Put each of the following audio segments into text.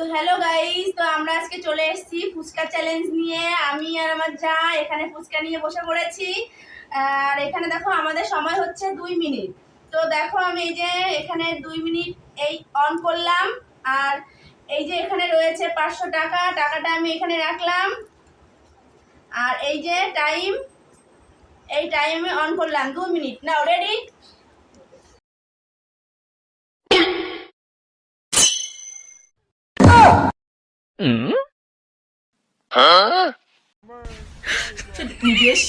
তো hello guys তো আমরা আজকে চলে এসেছি ফুচকা চ্যালেঞ্জ নিয়ে। আমি আর আমার যা এখানে ফুচকা নিয়ে বসে পড়েছি। আর এখানে দেখো আমাদের সময় হচ্ছে দুই মিনিট। তো দেখো আমি এই যে এখানে দুই মিনিট এই অন করলাম। আর এই যে এখানে রয়েছে পাঁচশো টাকা, টাকাটা আমি এখানে রাখলাম। আর এই যে টাইম এই টাইমে অন করলাম। দু মিনিট। নাও রেডি তো গাইস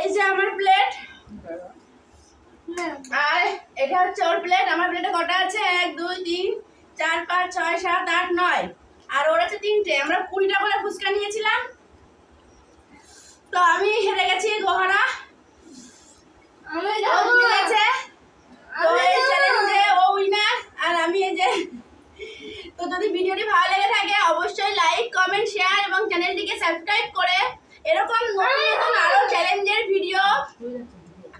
এই যে আমার প্লেট এটা হচ্ছে ওর প্লেট আমার প্লেটে কটা আছে? এক দুই তিন চার পাঁচ ছয় সাত আট নয়। আর ওর আছে তিনটে। আমরা কুড়িটা করে ফুচকা নিয়েছিলাম। তো আমি হেরে গেছি গোহারা ও জিতে গেছে তো এই চ্যালেঞ্জে ও উইনার আর আমি এই যে তো যদি ভিডিওটি ভালো লেগে থাকে অবশ্যই লাইক কমেন্ট শেয়ার এবং চ্যানেলটিকে সাবস্ক্রাইব করে। এরকম নতুন নতুন আরও চ্যালেঞ্জের ভিডিও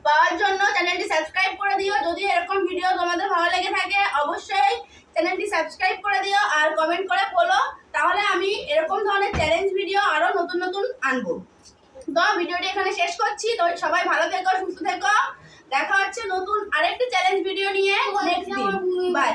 পাওয়ার জন্য চ্যানেলটি সাবস্ক্রাইব করে দিও। যদি এরকম ভিডিও তোমাদের ভালো লেগে থাকে অবশ্যই চ্যানেলটি সাবস্ক্রাইব করে দিও আর কমেন্ট করে বলো। তাহলে আমি এরকম ধরনের চ্যালেঞ্জ ভিডিও আরও নতুন নতুন আনব। তো ভিডিওটি এখানে শেষ করছি। তো সবাই ভালো থেকো সুস্থ থেকো। দেখা হচ্ছে নতুন আরেকটি চ্যালেঞ্জ ভিডিও নিয়ে নেক্সট দিন। বাই